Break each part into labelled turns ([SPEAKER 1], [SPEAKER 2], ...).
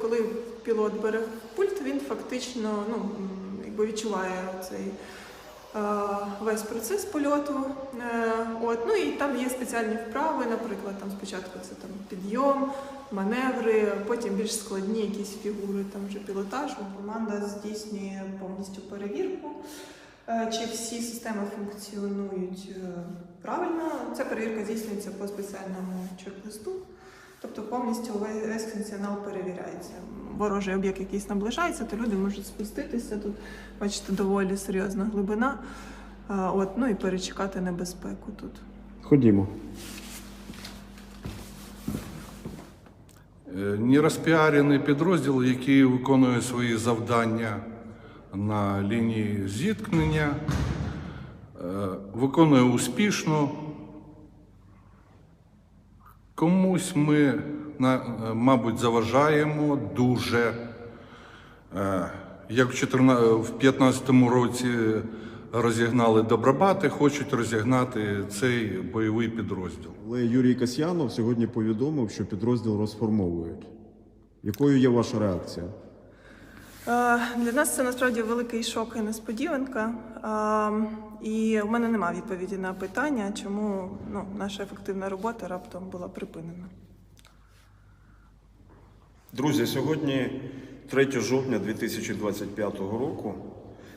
[SPEAKER 1] Коли пілот бере пульт, він фактично ну, якби відчуває цей е, весь процес польоту. Е, от, ну і там є спеціальні вправи, наприклад, там спочатку це там підйом, маневри, потім більш складні якісь фігури там вже пілотажу. Команда здійснює повністю перевірку. е, Чи всі системи функціонують правильно? Ця перевірка здійснюється по спеціальному чек-листу. Тобто повністю весь весь функціонал перевіряється. Ворожий об'єкт якийсь наближається, то люди можуть спуститися. Тут, бачите, доволі серйозна глибина. От, ну і перечекати небезпеку тут.
[SPEAKER 2] Ходімо.
[SPEAKER 3] Е, Нерозпіарений підрозділ, який виконує свої завдання на лінії зіткнення, е, виконує успішно. Комусь ми, е, мабуть, заважаємо дуже. Е, Як в 2015 році розігнали Добробати, хочуть розігнати цей бойовий підрозділ.
[SPEAKER 2] Але Юрій Касьянов сьогодні повідомив, що підрозділ розформовують. Якою є ваша реакція?
[SPEAKER 1] Е, Для нас це насправді великий шок і несподіванка. Е, І в мене немає відповіді на питання, чому ну, наша ефективна робота раптом була припинена.
[SPEAKER 4] Друзі, сьогодні 3 жовтня 2025 року.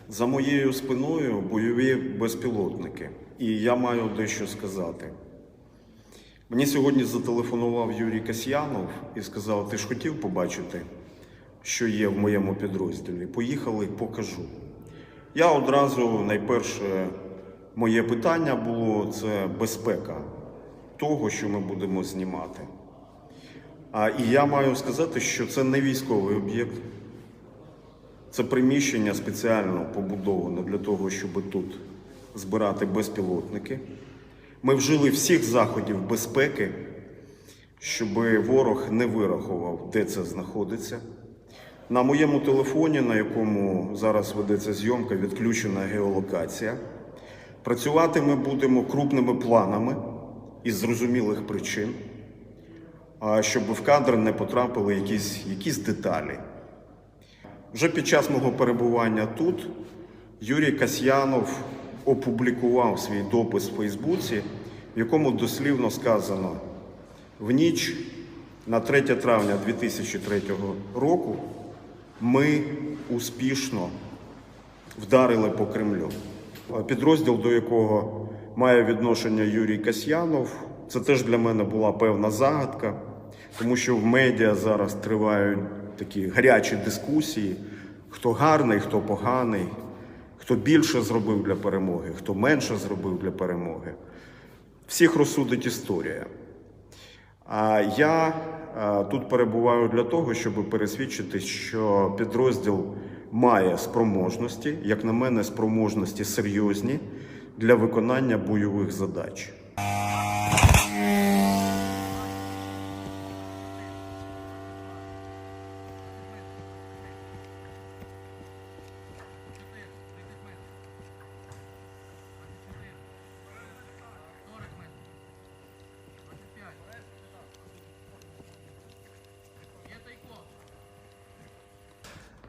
[SPEAKER 4] За моєю спиною бойові безпілотники. І я маю дещо сказати. Мені сьогодні зателефонував Юрій Касьянов і сказав: ти ж хотів побачити, що є в моєму підрозділі. Поїхали, покажу. Я одразу найперше моє питання було це безпека того, що ми будемо знімати. А, і я маю сказати, що це не військовий об'єкт. Це приміщення спеціально побудоване для того, щоб тут збирати безпілотники. Ми вжили всіх заходів безпеки, щоб ворог не вирахував, де це знаходиться. На моєму телефоні, на якому зараз ведеться зйомка, відключена геолокація. Працювати ми будемо крупними планами із зрозумілих причин щоб в кадр не потрапили якісь, якісь деталі. Вже під час мого перебування тут Юрій Касьянов опублікував свій допис в Фейсбуці, в якому дослівно сказано: в ніч на 3 травня 2003 року ми успішно вдарили по Кремлю. Підрозділ, до якого має відношення Юрій Касьянов, це теж для мене була певна загадка, тому що в медіа зараз тривають такі гарячі дискусії: хто гарний, хто поганий, хто більше зробив для перемоги, хто менше зробив для перемоги. Всіх розсудить історія. А я тут перебуваю для того, щоб пересвідчити, що підрозділ має спроможності, як на мене, спроможності серйозні для виконання бойових задач.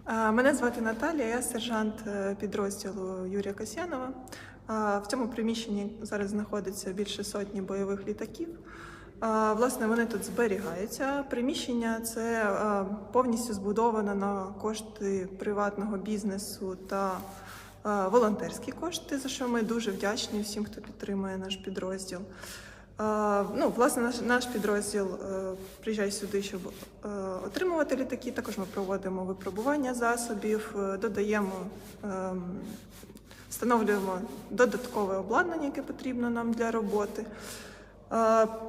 [SPEAKER 1] Мене звати Наталія, я сержант е, підрозділу Юрія Касьянова. В цьому приміщенні зараз знаходиться більше сотні бойових літаків. Власне, вони тут зберігаються. Приміщення це повністю збудовано на кошти приватного бізнесу та волонтерські кошти, за що ми дуже вдячні всім, хто підтримує наш підрозділ. Ну, власне, наш, наш підрозділ е, приїжджає сюди, щоб е, отримувати літаки. Також ми проводимо випробування засобів, е, додаємо, ем, встановлюємо додаткове обладнання, яке потрібно нам для роботи.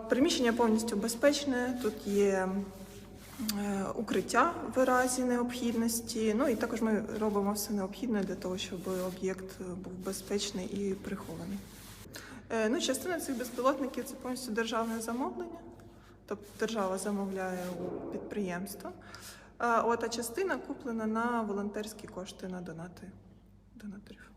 [SPEAKER 1] Приміщення повністю безпечне. Тут є укриття в разі необхідності. Ну і також ми робимо все необхідне для того, щоб об'єкт був безпечний і прихований. Е, Ну, частина цих безпілотників це повністю державне замовлення, тобто держава замовляє у підприємства. А от а частина куплена на волонтерські кошти на донати донаторів.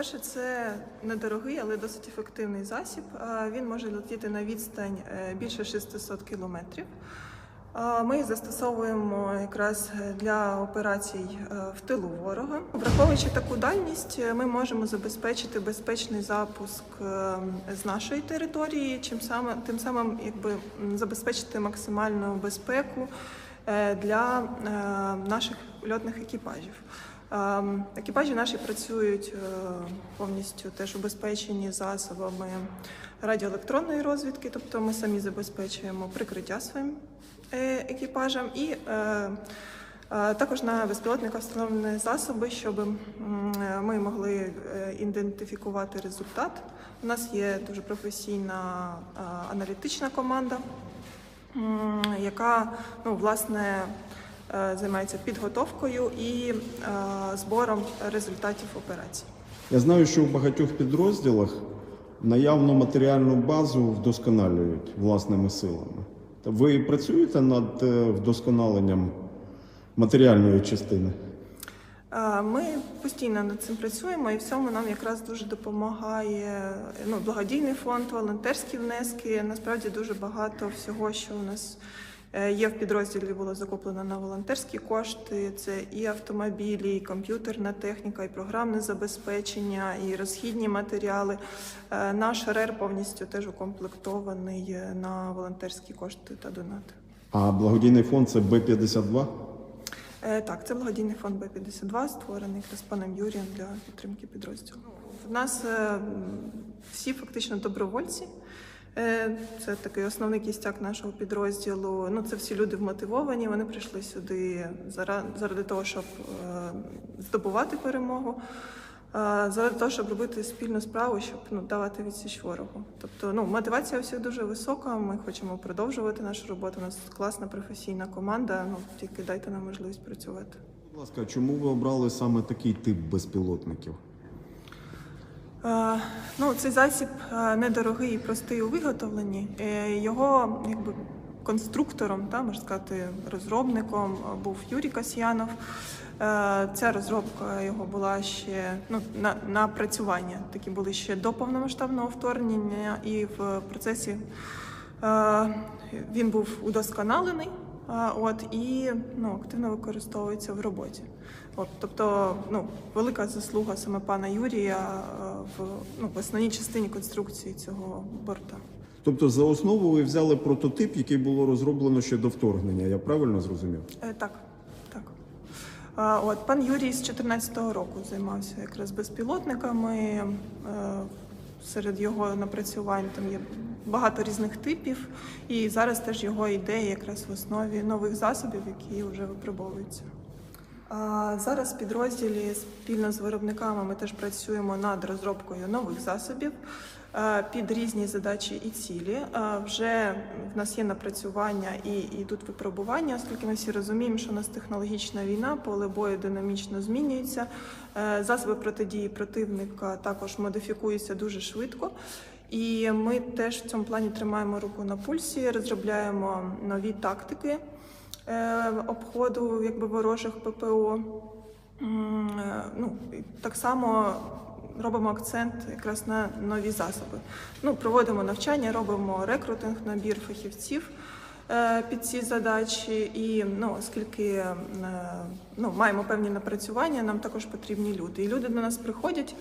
[SPEAKER 1] По-перше, це недорогий, але досить ефективний засіб. Він може летіти на відстань е, більше 600 кілометрів. Ми їх застосовуємо якраз для операцій е, в тилу ворога. Враховуючи таку дальність, е, ми можемо забезпечити безпечний запуск з нашої території, тим самим якби забезпечити максимальну безпеку для наших льотних екіпажів. Ем, Екіпажі наші працюють е, повністю теж убезпечені засобами радіоелектронної розвідки, тобто ми самі забезпечуємо прикриття своїм е, екіпажам і е, також на безпілотниках встановлені засоби, щоб ми могли ідентифікувати результат. У нас є дуже професійна аналітична команда, яка ну, власне займається підготовкою і е, збором результатів операцій.
[SPEAKER 2] Я знаю, що в багатьох підрозділах наявну матеріальну базу вдосконалюють власними силами. Ви працюєте над е, вдосконаленням матеріальної частини?
[SPEAKER 1] Е, Ми постійно над цим працюємо, і в цьому нам якраз дуже допомагає ну, благодійний фонд, волонтерські внески. Насправді дуже багато всього, що у нас е, є в підрозділі, було закуплено на волонтерські кошти. Це і автомобілі, і комп'ютерна техніка, і програмне забезпечення, і розхідні матеріали. Е, Наш РЕР повністю теж укомплектований е, на волонтерські кошти та донати.
[SPEAKER 2] А благодійний фонд це Б-52?
[SPEAKER 1] Е, Так, це благодійний фонд Б-52, створений якраз паном Юрієм для підтримки підрозділу. В нас е, всі фактично добровольці. Е, Це такий основний кістяк нашого підрозділу. Ну, це всі люди вмотивовані. Вони прийшли сюди зара- заради того, щоб е, здобувати перемогу, е, заради того, щоб робити спільну справу, щоб ну, давати відсіч ворогу. Тобто, ну, мотивація у всіх дуже висока. Ми хочемо продовжувати нашу роботу. У нас класна професійна команда. Ну тільки дайте нам можливість працювати.
[SPEAKER 2] Будь ласка, чому ви обрали саме такий тип безпілотників?
[SPEAKER 1] Е, Ну, цей засіб е, недорогий і простий у виготовленні. Е, Його якби конструктором, та, можна сказати, розробником був Юрій Касьянов. Ця розробка його була ще ну, на напрацювання. Такі були ще до повномасштабного вторгнення, і в процесі він був удосконалений. От і ну, активно використовується в роботі. От, тобто, ну, велика заслуга саме пана Юрія е, в, ну, в основній частині конструкції цього борта.
[SPEAKER 2] Тобто за основу ви взяли прототип, який було розроблено ще до вторгнення. Я правильно зрозумів?
[SPEAKER 1] Е, так, так. От, пан Юрій з 2014 року займався якраз безпілотниками. Серед його напрацювань там є багато різних типів, і зараз теж його ідеї якраз в основі нових засобів, які вже випробовуються. А Зараз в підрозділі спільно з виробниками ми теж працюємо над розробкою нових засобів під різні задачі і цілі. Е, Вже в нас є напрацювання і йдуть випробування, оскільки ми всі розуміємо, що у нас технологічна війна, поле бою динамічно змінюється. Е, Засоби протидії противника також модифікуються дуже швидко. І ми теж в цьому плані тримаємо руку на пульсі, розробляємо нові тактики е, обходу якби ворожих ППО. Е, Ну, так само робимо акцент якраз на нові засоби. Ну, проводимо навчання, робимо рекрутинг, набір фахівців е, під ці задачі. І ну, оскільки е, ну, маємо певні напрацювання, нам також потрібні люди. І люди до нас приходять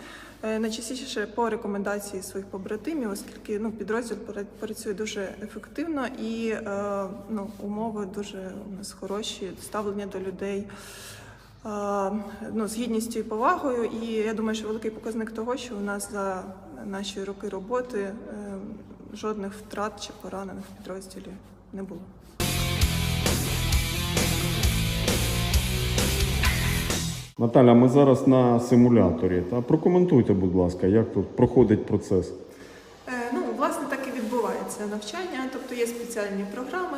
[SPEAKER 1] е, найчастіше по рекомендації своїх побратимів, оскільки ну, підрозділ пра- працює дуже ефективно і ну, умови дуже у нас хороші, ставлення до людей. Ну, з гідністю і повагою, і я думаю, що великий показник того, що у нас за наші роки роботи е, жодних втрат чи поранених в підрозділі не було.
[SPEAKER 2] Наталя, ми зараз на симуляторі. Та прокоментуйте, будь ласка, як тут проходить процес.
[SPEAKER 1] Е, Ну, власне, так і відбувається навчання, тобто є спеціальні програми,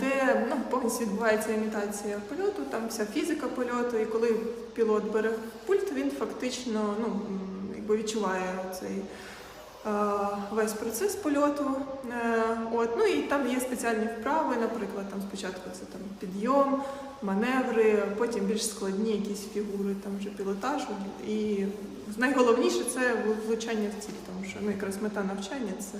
[SPEAKER 1] де ну, повністю відбувається імітація польоту, там вся фізика польоту, і коли пілот бере пульт, він фактично ну, якби відчуває цей весь процес польоту. Е, От, ну і там є спеціальні вправи, наприклад, там спочатку це там підйом, маневри, потім більш складні якісь фігури, там вже пілотажу. І найголовніше це влучання в ціль, тому що ну, якраз мета навчання це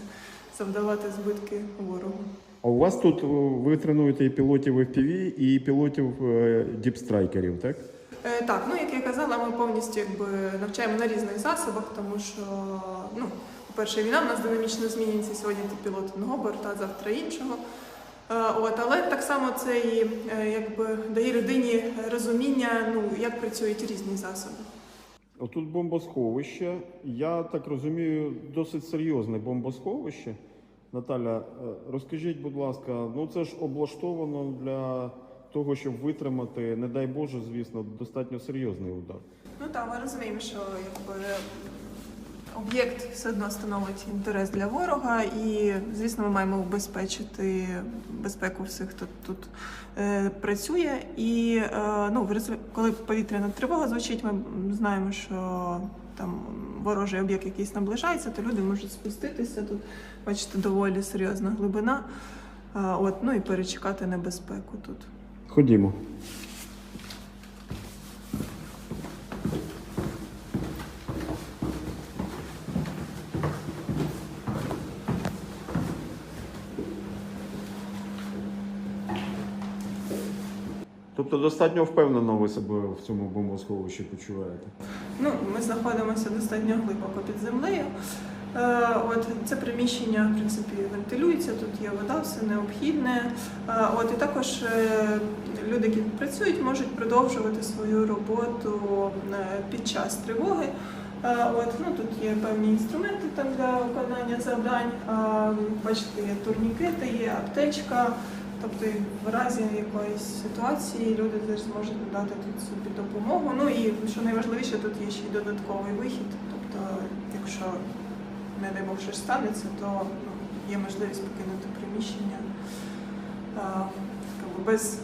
[SPEAKER 1] завдавати збитки ворогу.
[SPEAKER 4] А у вас тут е, ви тренуєте і пілотів FPV, і пілотів е, діпстрайкерів, так?
[SPEAKER 1] Е, Так, ну як я казала, ми повністю якби навчаємо на різних засобах, тому що ну, по-перше, війна в нас динамічно змінюється. Сьогодні ти пілот одного борта, завтра іншого. Е, От, але так само це і е, якби дає людині розуміння, ну як працюють різні засоби.
[SPEAKER 4] Отут бомбосховище. Я так розумію, досить серйозне бомбосховище. Наталя, е, розкажіть, будь ласка, ну це ж облаштовано для того, щоб витримати, не дай Боже, звісно, достатньо серйозний удар.
[SPEAKER 1] Ну так, ми розуміємо, що якби об'єкт все одно становить інтерес для ворога, і звісно, ми маємо убезпечити безпеку всіх, хто тут е, працює. І е, ну, коли повітряна тривога звучить, ми знаємо, що там ворожий об'єкт якийсь наближається, то люди можуть спуститися тут. Бачите, доволі серйозна глибина. От, ну і перечекати небезпеку тут.
[SPEAKER 4] Ходімо. Тобто достатньо впевнено ви себе в цьому бомбосховищі почуваєте?
[SPEAKER 1] Ну, ми знаходимося достатньо глибоко під землею. Е, От це приміщення, в принципі, вентилюється, тут є вода, все необхідне. Е, От і також е, люди, які працюють, можуть продовжувати свою роботу під час тривоги. От ну тут є певні інструменти там для виконання завдань. Бачите, є турнікети, є аптечка. Тобто в разі якоїсь ситуації люди теж зможуть надати тут собі допомогу. Ну і що найважливіше, тут є ще й додатковий вихід. Тобто, якщо не дай Бог щось станеться, то ну, є можливість покинути приміщення а, без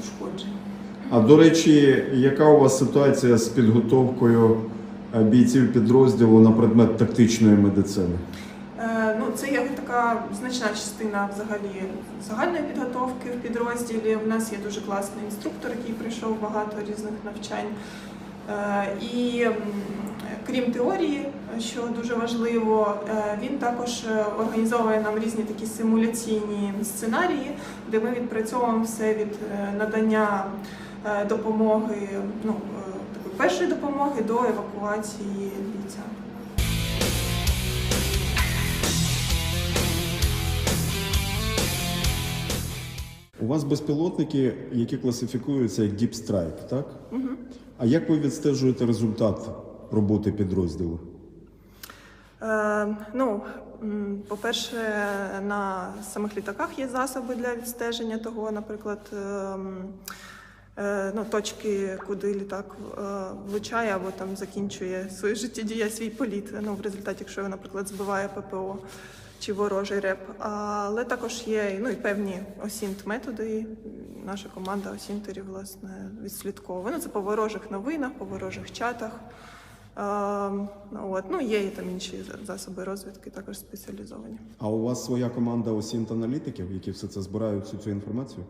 [SPEAKER 1] ушкоджень.
[SPEAKER 4] А до речі, яка у вас ситуація з підготовкою бійців підрозділу на предмет тактичної медицини?
[SPEAKER 1] Значна частина взагалі загальної підготовки в підрозділі. У нас є дуже класний інструктор, який пройшов багато різних навчань. Е, І крім теорії, що дуже важливо, е, він також е, організовує нам різні такі симуляційні сценарії, де ми відпрацьовуємо все від надання допомоги, ну такої першої допомоги до евакуації бійця.
[SPEAKER 4] Вас безпілотники, які класифікуються як Deep Strike, так?
[SPEAKER 1] Угу.
[SPEAKER 4] А як ви відстежуєте результат роботи підрозділу?
[SPEAKER 1] Е, ну, по-перше, на самих літаках є засоби для відстеження того, наприклад, ем, е, ну, точки, куди літак е, влучає або там закінчує свою життєдія, свій політ. Ну, в результаті, якщо наприклад, збиває ППО чи ворожий реп. Але також є ну, і певні осінт методи. Наша команда осінтерів власне відслідковує. Ну, це по ворожих новинах, по ворожих чатах. Ем, От. Ну, є і там інші засоби розвідки, також спеціалізовані.
[SPEAKER 4] А у вас своя команда осінт аналітиків, які все це збирають всю цю інформацію?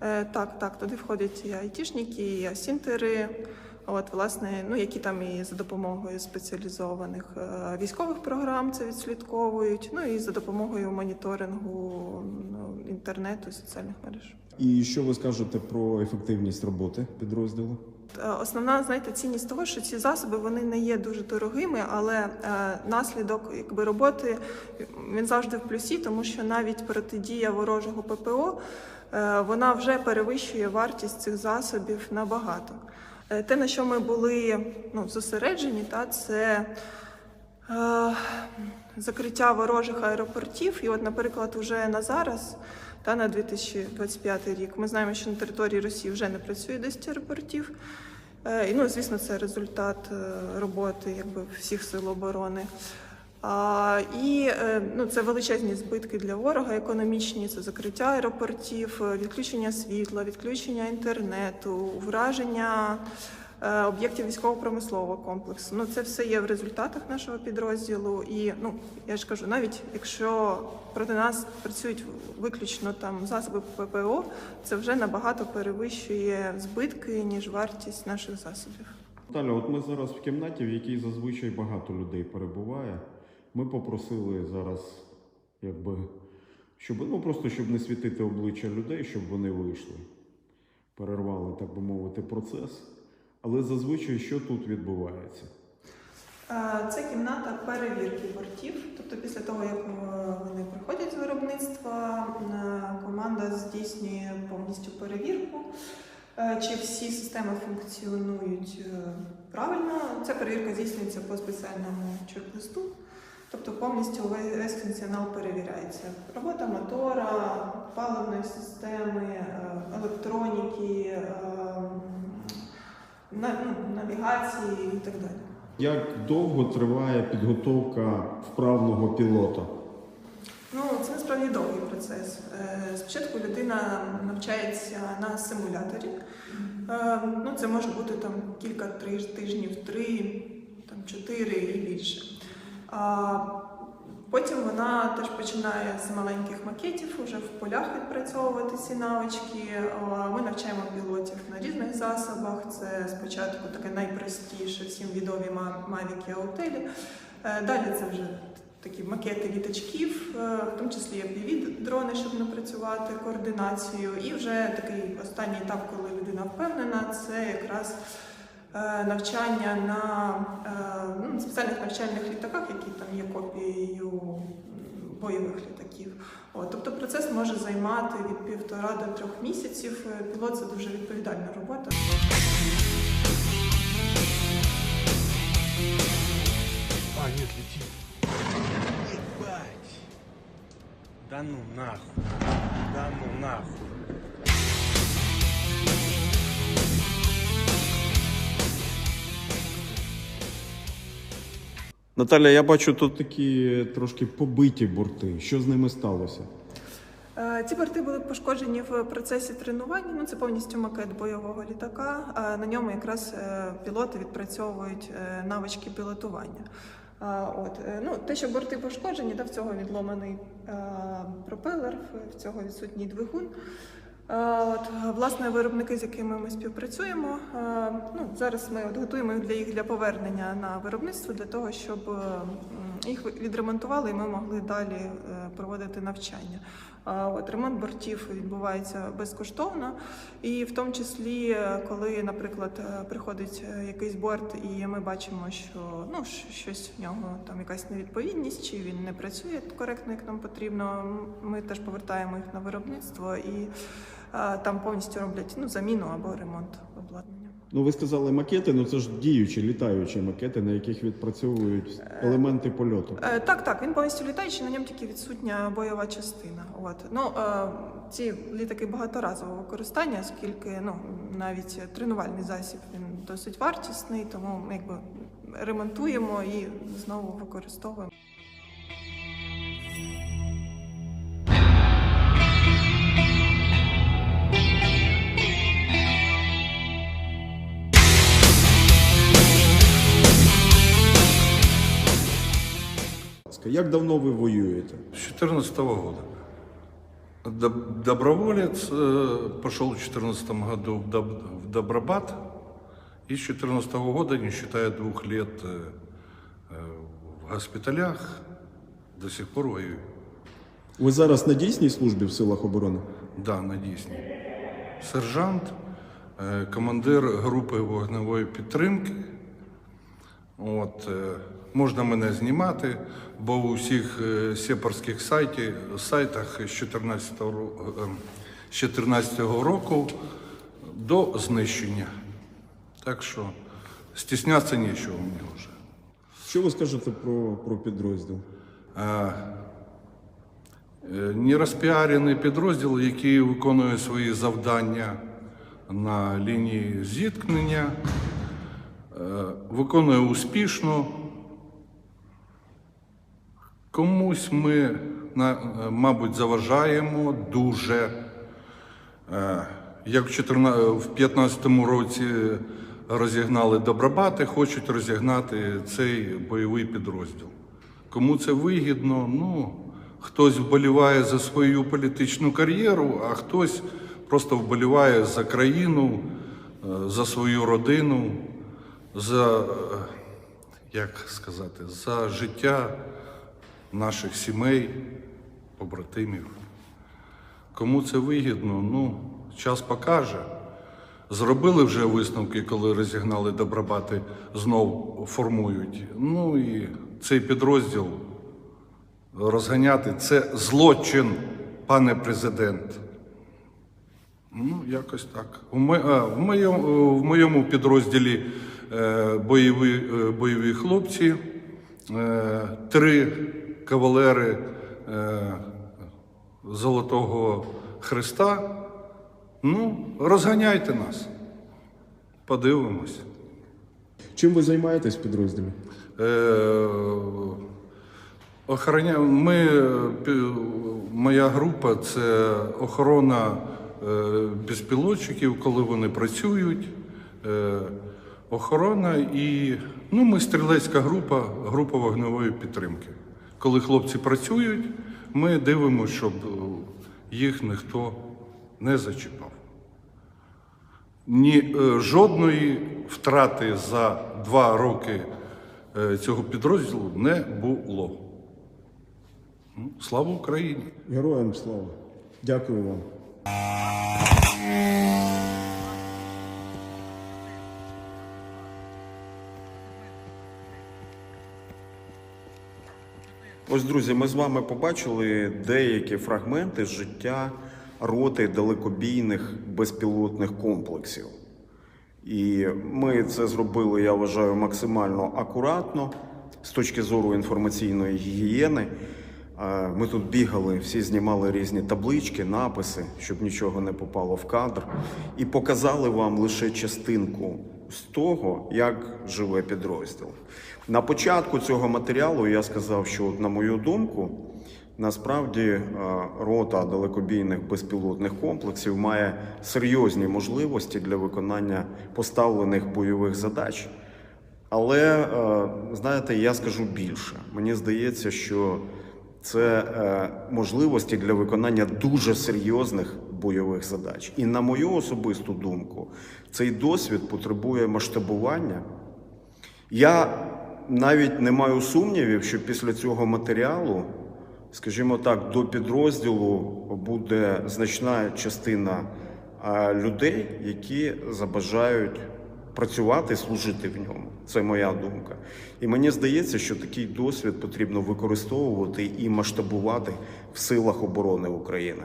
[SPEAKER 1] Е, так, так, туди входять і айтішники, і асінтери, от, власне, ну, які там і за допомогою спеціалізованих е, військових програм це відслідковують, ну і за допомогою моніторингу ну, інтернету, соціальних мереж.
[SPEAKER 4] І що ви скажете про ефективність роботи підрозділу?
[SPEAKER 1] Е, Основна знаєте, цінність того, що ці засоби вони не є дуже дорогими, але е, наслідок якби роботи він завжди в плюсі, тому що навіть протидія ворожого ППО е, вона вже перевищує вартість цих засобів набагато. Е, Те, на що ми були ну, зосереджені, та це е, закриття ворожих аеропортів. І, от, наприклад, вже на зараз, та на 2025 рік, ми знаємо, що на території Росії вже не працює 10 аеропортів. Е, І, ну, звісно, це результат е, роботи якби, всіх сил оборони. І е, ну, це величезні збитки для ворога, економічні, це закриття аеропортів, е, відключення світла, відключення інтернету, враження е, об'єктів військово-промислового комплексу. Ну, це все є в результатах нашого підрозділу. І ну я ж кажу, навіть якщо проти нас працюють виключно там засоби ППО, це вже набагато перевищує збитки ніж вартість наших засобів.
[SPEAKER 2] Наталя, от ми зараз в кімнаті, в якій зазвичай багато людей перебуває. Ми попросили зараз, якби, щоб ну просто щоб не світити обличчя людей, щоб вони вийшли. Перервали, так би мовити, процес. Але зазвичай що тут відбувається?
[SPEAKER 1] Е, Це кімната перевірки бортів. Тобто, після того, як е, вони приходять з виробництва, е, команда здійснює повністю перевірку, чи всі системи функціонують правильно. Ця перевірка здійснюється по спеціальному чек-листу. Тобто повністю весь функціонал перевіряється. Робота мотора, паливної системи, е, електроніки, е, ну, навігації і так далі.
[SPEAKER 2] Як довго триває підготовка вправного пілота?
[SPEAKER 1] Ну, це насправді довгий процес. Е, Спочатку людина навчається на симуляторі. Ну, це може бути там кілька триж- тижнів, три, там чотири і більше. Потім вона теж починає з маленьких макетів, уже в полях відпрацьовувати ці навички. Ми навчаємо пілотів на різних засобах. Це спочатку таке найпростіше, всім відомі ма- Mavic Аутелі. Е, Далі це вже такі макети літачків, е, в тому числі fpv дрони, щоб напрацювати координацію. І вже такий останній етап, коли людина впевнена, це якраз навчання на е, ну, спеціальних навчальних літаках, які там є копією бойових літаків. От, тобто процес може займати від півтора до трьох місяців. Е, Пілот це дуже відповідальна робота.
[SPEAKER 5] А, нет, летит. Ебать. Да ну нахуй. Да ну нахуй.
[SPEAKER 2] Наталя, я бачу тут такі трошки побиті борти. Що з ними сталося?
[SPEAKER 1] Е, Ці борти були пошкоджені в процесі тренування. Ну це повністю макет бойового літака. На ньому якраз е, пілоти відпрацьовують е, навички пілотування. От ну те, що борти пошкоджені, да, в цього відломаний пропелер, в цього відсутній двигун. Е, От власне виробники, з якими ми співпрацюємо. е, Ну зараз ми от готуємо їх для їх для повернення на виробництво для того, щоб їх відремонтували, і ми могли далі е, проводити навчання. От ремонт бортів відбувається безкоштовно, і в тому числі, е, коли, наприклад, е, приходить якийсь борт, і ми бачимо, що ну щось в нього там якась невідповідність, чи він не працює коректно, як нам потрібно. Ми теж повертаємо їх на виробництво і там повністю роблять ну заміну або ремонт обладнання.
[SPEAKER 2] Ну, ви сказали макети, ну це ж діючі, літаючі макети, на яких відпрацьовують елементи польоту.
[SPEAKER 1] Е, Так, так, він повністю літаючий, на ньому тільки відсутня бойова частина. От ну е, ці літаки багаторазового використання, оскільки ну навіть тренувальний засіб він досить вартісний, тому ми якби ремонтуємо і знову використовуємо.
[SPEAKER 2] Як давно ви воюєте?
[SPEAKER 3] С 2014 года. Доб- Доброволец э, пошел в 2014 году в, Доб- в Добробат и с 2014 года, не считая двух лет э, э, в госпиталях, до сих пор воюю.
[SPEAKER 2] Ви зараз на дійсній службі в силах оборони?
[SPEAKER 3] Да, на Дійсні. Сержант, е, командир групи вогневої підтримки. От, е, можна мене знімати, бо у всіх е, сепарських сайті, сайтах з 14 з 14 року до знищення. Так що стіснятися нічого мені вже.
[SPEAKER 2] Що ви скажете про, про підрозділ?
[SPEAKER 3] Е, Нерозпіарений підрозділ, який виконує свої завдання на лінії зіткнення, е, виконує успішно. Комусь ми, е, мабуть, заважаємо дуже. Е, Як в 2015 році розігнали Добробати, хочуть розігнати цей бойовий підрозділ. Кому це вигідно? Ну, хтось вболіває за свою політичну кар'єру, а хтось просто вболіває за країну, е, за свою родину, за, е, як сказати, за життя наших сімей, побратимів. Кому це вигідно, ну, час покаже. Зробили вже висновки, коли розігнали Добробати, знов формують. Ну і цей підрозділ розганяти це злочин, пане президент. Ну, якось так. У мо- а, В моєму, в моєму підрозділі е, бойові, е, бойові хлопці, е, три кавалери е, Золотого Христа. Ну, розганяйте нас. Подивимось.
[SPEAKER 2] Чим ви займаєтесь в підрозділі?
[SPEAKER 3] Е, охороня... Ми, моя група це охорона е, безпілотчиків, коли вони працюють. Е, охорона і ну, ми стрілецька група, група вогневої підтримки. Коли хлопці працюють, ми дивимося, щоб е, їх ніхто не зачіпав. Ні, е, жодної втрати за два роки е, цього підрозділу не було. Ну, Слава Україні!
[SPEAKER 2] Героям слава. Дякую вам.
[SPEAKER 4] Ось, друзі, ми з вами побачили деякі фрагменти життя роти далекобійних безпілотних комплексів. І ми це зробили, я вважаю, максимально акуратно з точки зору інформаційної гігієни. Е, Ми тут бігали, всі знімали різні таблички, написи, щоб нічого не попало в кадр, і показали вам лише частинку з того, як живе підрозділ. На початку цього матеріалу я сказав, що, на мою думку, насправді е, рота далекобійних безпілотних комплексів має серйозні можливості для виконання поставлених бойових задач. Але е, знаєте, я скажу більше. Мені здається, що це е, можливості для виконання дуже серйозних бойових задач. І на мою особисту думку, цей досвід потребує масштабування. Я навіть не маю сумнівів, що після цього матеріалу, скажімо так, до підрозділу буде значна частина людей, які забажають працювати, служити в ньому. Це моя думка. І мені здається, що такий досвід потрібно використовувати і масштабувати в силах оборони України.